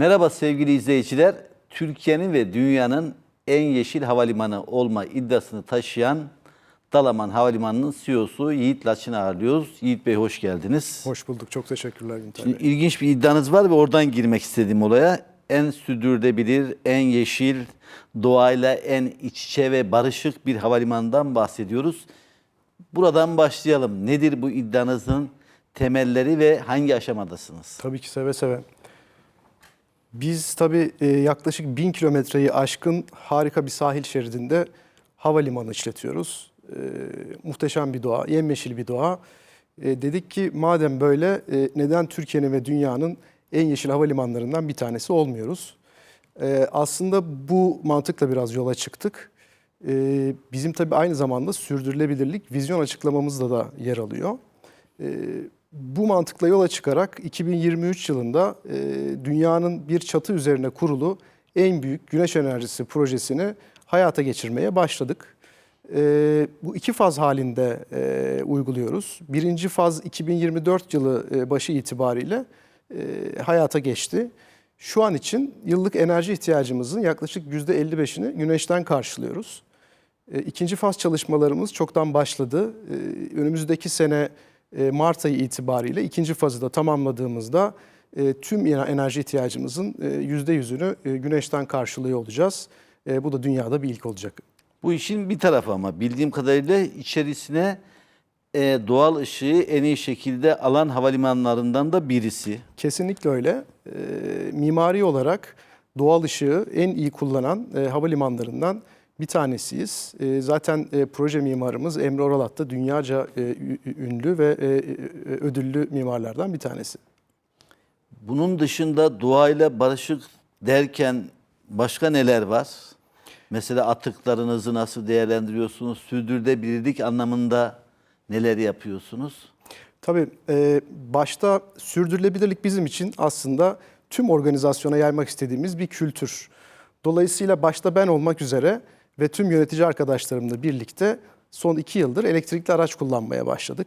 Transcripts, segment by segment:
Merhaba sevgili izleyiciler. Türkiye'nin ve dünyanın en yeşil havalimanı olma iddiasını taşıyan Dalaman Havalimanı'nın CEO'su Yiğit Laçın'ı ağırlıyoruz. Yiğit Bey hoş geldiniz. Hoş bulduk. Çok teşekkürler Günter Şimdi Bey. ilginç bir iddianız var ve oradan girmek istediğim olaya. En sürdürülebilir, en yeşil, doğayla en iç içe ve barışık bir havalimanından bahsediyoruz. Buradan başlayalım. Nedir bu iddianızın temelleri ve hangi aşamadasınız? Tabii ki seve seve. Biz tabii e, yaklaşık bin kilometreyi aşkın harika bir sahil şeridinde havalimanı işletiyoruz. E, muhteşem bir doğa, yemyeşil bir doğa. E, dedik ki madem böyle neden Türkiye'nin ve dünyanın en yeşil havalimanlarından bir tanesi olmuyoruz? Aslında bu mantıkla biraz yola çıktık. Bizim tabii aynı zamanda sürdürülebilirlik vizyon açıklamamızda da yer alıyor. Bu mantıkla yola çıkarak 2023 yılında e, dünyanın bir çatı üzerine kurulu en büyük güneş enerjisi projesini hayata geçirmeye başladık. E, bu iki faz halinde e, uyguluyoruz. Birinci faz 2024 yılı başı itibariyle hayata geçti. Şu an için yıllık enerji ihtiyacımızın yaklaşık %55'ini güneşten karşılıyoruz. E, İkinci faz çalışmalarımız çoktan başladı. Önümüzdeki sene Mart ayı itibariyle ikinci fazı da tamamladığımızda e, tüm enerji ihtiyacımızın e, %100'ünü e, güneşten karşılıyor olacağız. E, Bu da dünyada bir ilk olacak. Bu işin bir tarafı ama bildiğim kadarıyla içerisine e, doğal ışığı en iyi şekilde alan havalimanlarından da birisi. Kesinlikle öyle. E, Mimari olarak doğal ışığı en iyi kullanan e, havalimanlarından bir tanesiyiz. E, Zaten e, proje mimarımız Emre Oralat da dünyaca e, ünlü ve e, e, ödüllü mimarlardan bir tanesi. Bunun dışında doğayla barışık derken başka neler var? Mesela atıklarınızı nasıl değerlendiriyorsunuz? Sürdürülebilirlik anlamında neler yapıyorsunuz? Tabii e, başta sürdürülebilirlik bizim için aslında tüm organizasyona yaymak istediğimiz bir kültür. Dolayısıyla başta ben olmak üzere ve tüm yönetici arkadaşlarımla birlikte son iki yıldır elektrikli araç kullanmaya başladık.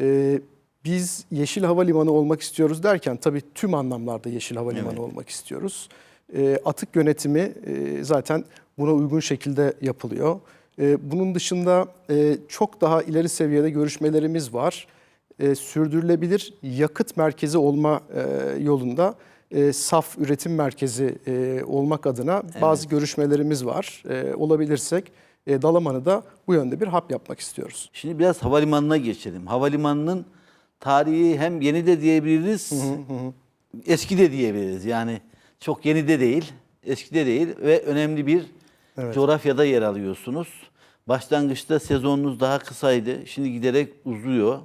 E, biz yeşil havalimanı olmak istiyoruz derken tabii tüm anlamlarda yeşil havalimanı Evet. olmak istiyoruz. E, atık yönetimi e, zaten buna uygun şekilde yapılıyor. E, bunun dışında e, çok daha ileri seviyede görüşmelerimiz var e, sürdürülebilir yakıt merkezi olma e, yolunda e, saf üretim merkezi e, olmak adına bazı görüşmelerimiz var. E, olabilirsek e, Dalaman'ı da bu yönde bir hap yapmak istiyoruz. Şimdi biraz havalimanına geçelim. Havalimanının tarihi hem yeni de diyebiliriz, eski de diyebiliriz. Yani çok yeni de değil, eski de değil ve önemli bir Evet. coğrafyada yer alıyorsunuz. Başlangıçta sezonunuz daha kısaydı, şimdi giderek uzuyor.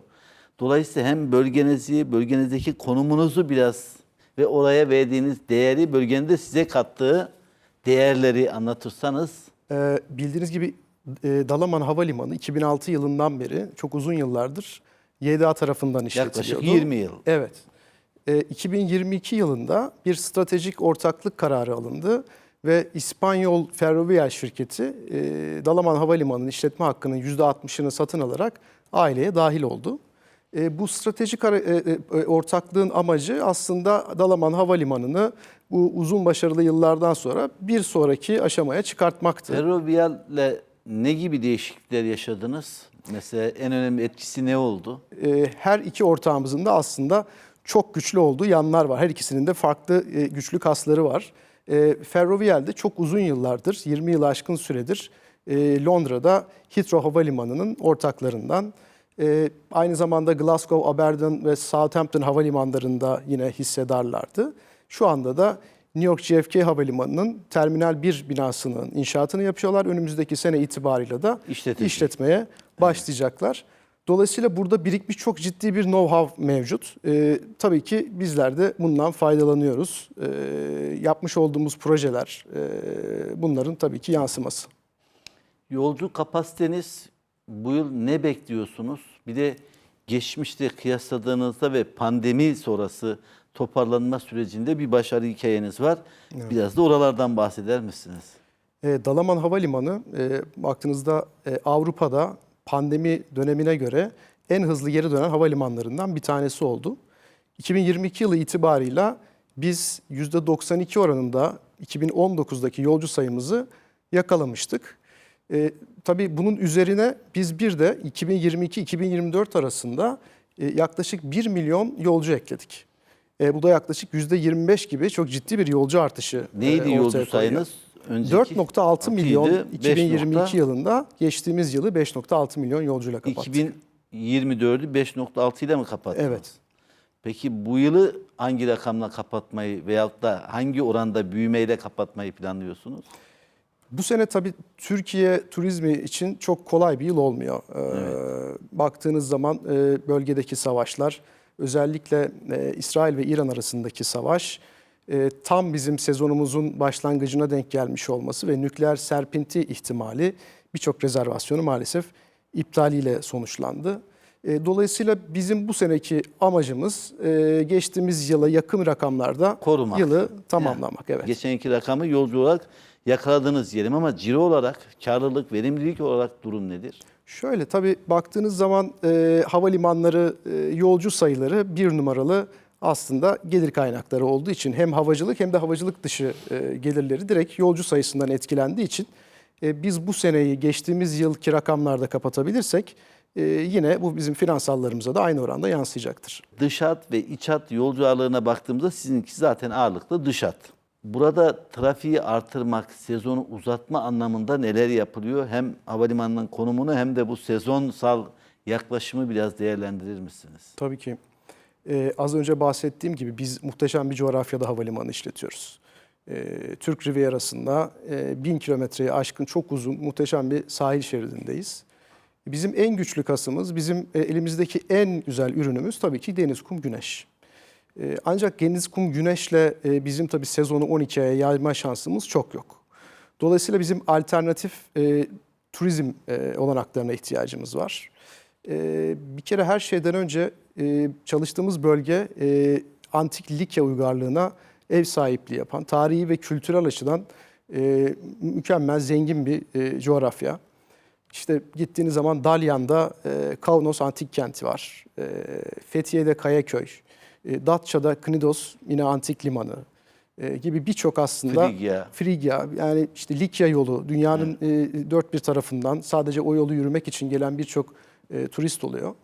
Dolayısıyla hem bölgenizi, bölgenizdeki konumunuzu biraz ve oraya verdiğiniz değeri, bölgenin de size kattığı değerleri anlatırsanız E, bildiğiniz gibi e, Dalaman Havalimanı 2006 yılından beri çok uzun yıllardır YDA tarafından işletiliyordu. yaklaşık 20 yıl. Evet. E, 2022 yılında bir stratejik ortaklık kararı alındı ve İspanyol Ferrovial şirketi e, Dalaman Havalimanı'nın işletme hakkının %60'ını satın alarak aileye dahil oldu. E, bu stratejik ara- e, e, ortaklığın amacı aslında Dalaman Havalimanı'nı bu uzun başarılı yıllardan sonra bir sonraki aşamaya çıkartmaktı. Ferrovial'le ne gibi değişiklikler yaşadınız? Mesela en önemli etkisi ne oldu? e, her iki ortağımızın da aslında çok güçlü olduğu yanlar var. Her ikisinin de farklı e, güçlü kasları var. E, Ferrovial de çok uzun yıllardır, 20 yıl aşkın süredir e, Londra'da Heathrow Havalimanı'nın ortaklarından. E, aynı zamanda Glasgow, Aberdeen ve Southampton havalimanlarında yine hissedarlardı. Şu anda da New York JFK Havalimanı'nın Terminal 1 binasının inşaatını yapıyorlar. Önümüzdeki sene itibariyle de İşletecek. işletmeye başlayacaklar. Dolayısıyla burada birikmiş çok ciddi bir know-how mevcut. Ee, tabii ki bizler de bundan faydalanıyoruz. Ee, yapmış olduğumuz projeler e, bunların tabii ki yansıması. Yolcu kapasiteniz bu yıl ne bekliyorsunuz? Bir de geçmişte kıyasladığınızda ve pandemi sonrası toparlanma sürecinde bir başarı hikayeniz var. Biraz da oralardan bahseder misiniz? E, Dalaman Havalimanı e, baktığınızda e, Avrupa'da pandemi dönemine göre en hızlı geri dönen havalimanlarından bir tanesi oldu. 2022 yılı itibarıyla biz %92 oranında 2019'daki yolcu sayımızı yakalamıştık. E, tabii bunun üzerine biz bir de 2022-2024 arasında e, yaklaşık 1 milyon yolcu ekledik. E, bu da yaklaşık %25 gibi çok ciddi bir yolcu artışı e, Neydi ortaya yolcu sayınız? Önceki 4.6 milyon altıydı, 2022 5 yılında geçtiğimiz yılı 5.6 milyon yolcuyla kapattık. 2024'ü 5.6 ile mi kapattınız? Evet. Peki bu yılı hangi rakamla kapatmayı veyahut da hangi oranda büyümeyle kapatmayı planlıyorsunuz? Bu sene tabii Türkiye turizmi için çok kolay bir yıl olmuyor. Ee, Baktığınız zaman e, bölgedeki savaşlar, özellikle e, İsrail ve İran arasındaki savaş e, tam bizim sezonumuzun başlangıcına denk gelmiş olması ve nükleer serpinti ihtimali birçok rezervasyonu maalesef iptaliyle sonuçlandı. E, Dolayısıyla bizim bu seneki amacımız e, geçtiğimiz yıla yakın rakamlarda Korumak. yılı tamamlamak. Evet. Geçenki rakamı yolcu olarak yakaladınız diyelim ama ciro olarak, karlılık, verimlilik olarak durum nedir? Şöyle tabii baktığınız zaman e, havalimanları e, yolcu sayıları bir numaralı aslında gelir kaynakları olduğu için hem havacılık hem de havacılık dışı e, gelirleri direkt yolcu sayısından etkilendiği için e, biz bu seneyi geçtiğimiz yılki rakamlarda kapatabilirsek e, yine bu bizim finansallarımıza da aynı oranda yansıyacaktır. Dış hat ve iç hat yolcu ağırlığına baktığımızda sizinki zaten ağırlıklı dış hat. Burada trafiği artırmak, sezonu uzatma anlamında neler yapılıyor? Hem havalimanının konumunu hem de bu sezonsal yaklaşımı biraz değerlendirir misiniz? Tabii ki. Ee, az önce bahsettiğim gibi biz muhteşem bir coğrafyada havalimanı işletiyoruz. Ee, Türk Rivierası'nda e, bin kilometreyi aşkın çok uzun muhteşem bir sahil şeridindeyiz. Bizim en güçlü kasımız, bizim e, elimizdeki en güzel ürünümüz tabii ki deniz, kum, güneş. Ee, ancak deniz, kum, güneşle e, bizim tabii sezonu 12 aya yayma şansımız çok yok. Dolayısıyla bizim alternatif e, turizm e, olanaklarına ihtiyacımız var. E, bir kere her şeyden önce e, çalıştığımız bölge e, antik Likya uygarlığına ev sahipliği yapan, tarihi ve kültürel açıdan e, mükemmel, zengin bir e, coğrafya. İşte gittiğiniz zaman Dalyan'da e, Kaunos Antik Kenti var. E, Fethiye'de Kayaköy. E, Datça'da Knidos yine antik limanı e, gibi birçok aslında Frigya. Frigya yani işte Likya yolu dünyanın e, dört bir tarafından sadece o yolu yürümek için gelen birçok e, turist oluyor.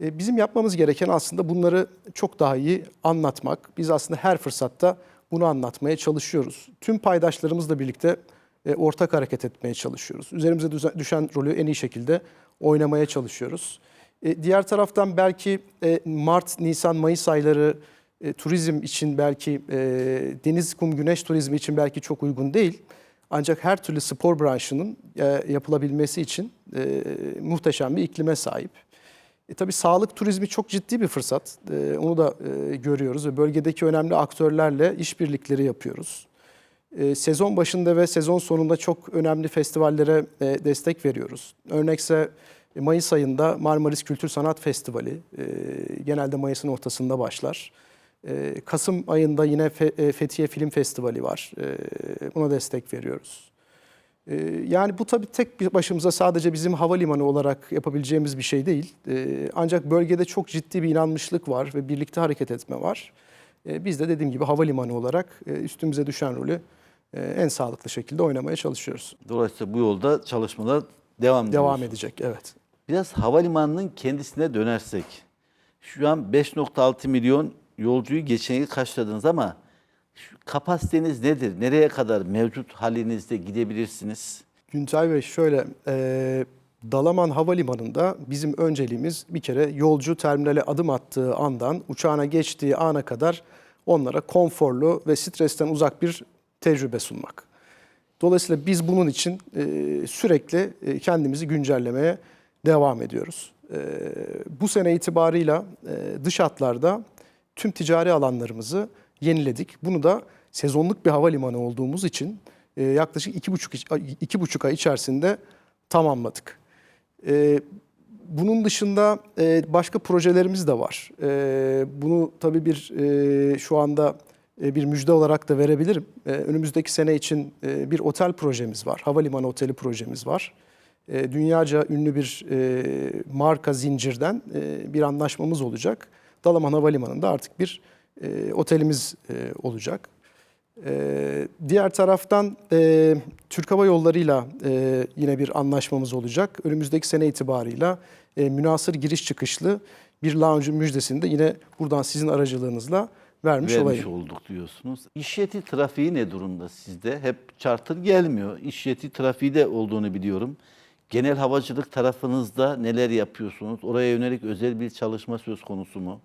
E, bizim yapmamız gereken aslında bunları çok daha iyi anlatmak. Biz aslında her fırsatta bunu anlatmaya çalışıyoruz. Tüm paydaşlarımızla birlikte e, ortak hareket etmeye çalışıyoruz. Üzerimize düşen rolü en iyi şekilde oynamaya çalışıyoruz. E, diğer taraftan belki e, Mart, Nisan, Mayıs ayları e, turizm için belki deniz, kum, güneş turizmi için belki çok uygun değil. Ancak her türlü spor branşının yapılabilmesi için muhteşem bir iklime sahip. E, tabii sağlık turizmi çok ciddi bir fırsat. E, onu da e, görüyoruz ve bölgedeki önemli aktörlerle işbirlikleri yapıyoruz. E, sezon başında ve sezon sonunda çok önemli festivallere e, destek veriyoruz. Örnekse e, Mayıs ayında Marmaris Kültür Sanat Festivali e, genelde Mayıs'ın ortasında başlar. Kasım ayında yine Fe- Fethiye Film Festivali var. Buna destek veriyoruz. Yani bu tabii tek başımıza sadece bizim havalimanı olarak yapabileceğimiz bir şey değil. Ancak bölgede çok ciddi bir inanmışlık var ve birlikte hareket etme var. Biz de dediğim gibi havalimanı olarak üstümüze düşen rolü en sağlıklı şekilde oynamaya çalışıyoruz. Dolayısıyla bu yolda çalışmalar devam ediyor. Devam edecek, evet. Biraz havalimanının kendisine dönersek. Şu an 5.6 milyon yolcuyu geçen yıl karşıladınız ama şu kapasiteniz nedir? Nereye kadar mevcut halinizde gidebilirsiniz? Güncay Bey şöyle, e, Dalaman Havalimanı'nda bizim önceliğimiz bir kere yolcu terminale adım attığı andan uçağına geçtiği ana kadar onlara konforlu ve stresten uzak bir tecrübe sunmak. Dolayısıyla biz bunun için e, sürekli e, kendimizi güncellemeye devam ediyoruz. E, bu sene itibarıyla e, dış hatlarda tüm ticari alanlarımızı yeniledik. Bunu da sezonluk bir havalimanı olduğumuz için e, yaklaşık iki buçuk, iki buçuk ay içerisinde tamamladık. E, bunun dışında e, başka projelerimiz de var. E, bunu tabii bir e, şu anda bir müjde olarak da verebilirim. E, önümüzdeki sene için e, bir otel projemiz var. Havalimanı oteli projemiz var. E, dünyaca ünlü bir e, marka zincirden e, bir anlaşmamız olacak. Dalaman Havalimanı'nda artık bir e, otelimiz e, olacak. E, diğer taraftan e, Türk Hava Yolları'yla e, yine bir anlaşmamız olacak. Önümüzdeki sene itibarıyla e, münasır giriş çıkışlı bir lounge'un müjdesini de yine buradan sizin aracılığınızla vermiş, vermiş olayım. olduk diyorsunuz. İş yeti trafiği ne durumda sizde? Hep charter gelmiyor. İş yeti trafiği de olduğunu biliyorum. Genel havacılık tarafınızda neler yapıyorsunuz? Oraya yönelik özel bir çalışma söz konusu mu?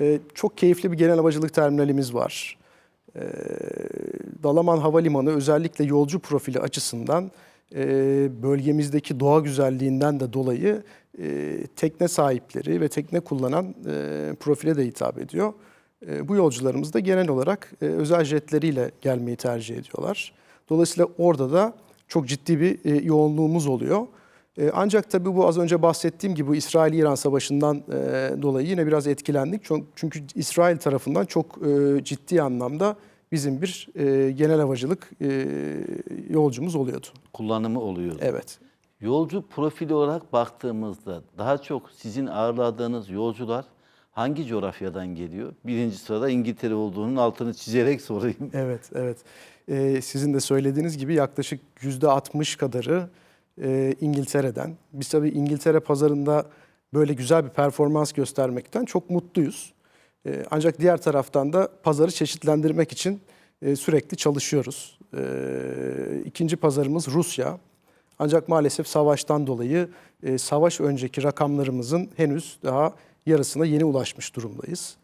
Ee, çok keyifli bir genel havacılık terminalimiz var. Ee, Dalaman Havalimanı özellikle yolcu profili açısından e, bölgemizdeki doğa güzelliğinden de dolayı e, tekne sahipleri ve tekne kullanan e, profile de hitap ediyor. E, bu yolcularımız da genel olarak e, özel jetleriyle gelmeyi tercih ediyorlar. Dolayısıyla orada da çok ciddi bir e, yoğunluğumuz oluyor. E, Ancak tabii bu az önce bahsettiğim gibi İsrail-İran savaşından dolayı yine biraz etkilendik. Çünkü İsrail tarafından çok ciddi anlamda bizim bir genel havacılık yolcumuz oluyordu. Kullanımı oluyor. Evet. Yolcu profili olarak baktığımızda daha çok sizin ağırladığınız yolcular hangi coğrafyadan geliyor? Birinci sırada İngiltere olduğunun altını çizerek sorayım. Evet, evet. Ee, sizin de söylediğiniz gibi yaklaşık yüzde 60 kadarı e, İngiltere'den. Biz tabii İngiltere pazarında böyle güzel bir performans göstermekten çok mutluyuz. Ee, ancak diğer taraftan da pazarı çeşitlendirmek için e, sürekli çalışıyoruz. Ee, ikinci pazarımız Rusya. Ancak maalesef savaştan dolayı e, savaş önceki rakamlarımızın henüz daha yarısına yeni ulaşmış durumdayız.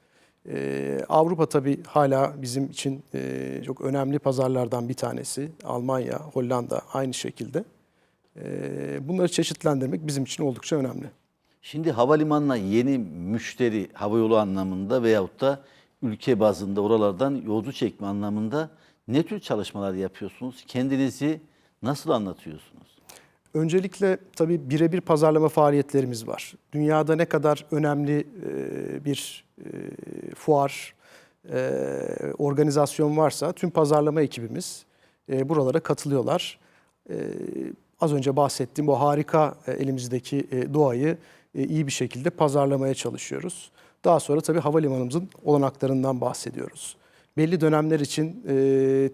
Ee, Avrupa tabii hala bizim için e, çok önemli pazarlardan bir tanesi. Almanya, Hollanda aynı şekilde. Ee, bunları çeşitlendirmek bizim için oldukça önemli. Şimdi havalimanına yeni müşteri havayolu anlamında veyahut da ülke bazında oralardan yolcu çekme anlamında ne tür çalışmalar yapıyorsunuz? Kendinizi nasıl anlatıyorsunuz? Öncelikle tabii birebir pazarlama faaliyetlerimiz var. Dünyada ne kadar önemli e, bir e, fuar, e, organizasyon varsa tüm pazarlama ekibimiz buralara katılıyorlar. Az önce bahsettiğim bu harika elimizdeki doğayı iyi bir şekilde pazarlamaya çalışıyoruz. Daha sonra tabii havalimanımızın olanaklarından bahsediyoruz. Belli dönemler için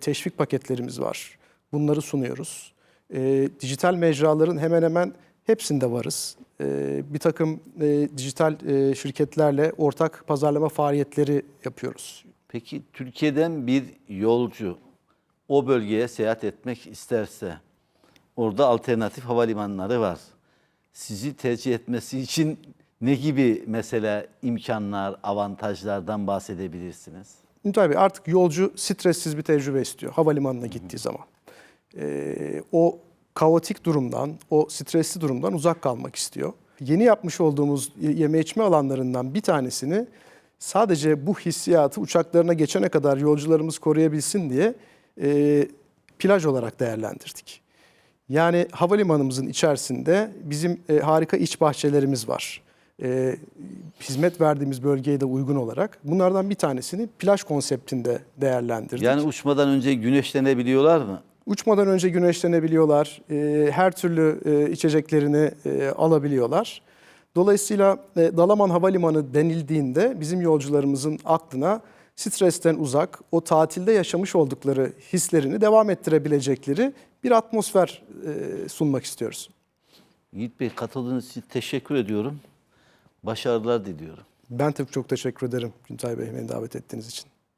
teşvik paketlerimiz var. Bunları sunuyoruz. E, dijital mecraların hemen hemen hepsinde varız. E, bir takım e, dijital e, şirketlerle ortak pazarlama faaliyetleri yapıyoruz. Peki Türkiye'den bir yolcu o bölgeye seyahat etmek isterse orada alternatif havalimanları var. Sizi tercih etmesi için ne gibi mesela imkanlar, avantajlardan bahsedebilirsiniz? Bey artık yolcu stressiz bir tecrübe istiyor havalimanına gittiği zaman. Ee, o kaotik durumdan, o stresli durumdan uzak kalmak istiyor. Yeni yapmış olduğumuz yeme içme alanlarından bir tanesini sadece bu hissiyatı uçaklarına geçene kadar yolcularımız koruyabilsin diye e, plaj olarak değerlendirdik. Yani havalimanımızın içerisinde bizim e, harika iç bahçelerimiz var. E, hizmet verdiğimiz bölgeye de uygun olarak. Bunlardan bir tanesini plaj konseptinde değerlendirdik. Yani uçmadan önce güneşlenebiliyorlar mı? Uçmadan önce güneşlenebiliyorlar, e, her türlü e, içeceklerini e, alabiliyorlar. Dolayısıyla e, Dalaman Havalimanı denildiğinde bizim yolcularımızın aklına stresten uzak, o tatilde yaşamış oldukları hislerini devam ettirebilecekleri bir atmosfer e, sunmak istiyoruz. Yiğit Bey katıldığınız için teşekkür ediyorum. Başarılar diliyorum. Ben tabii çok teşekkür ederim Güntay Bey beni davet ettiğiniz için.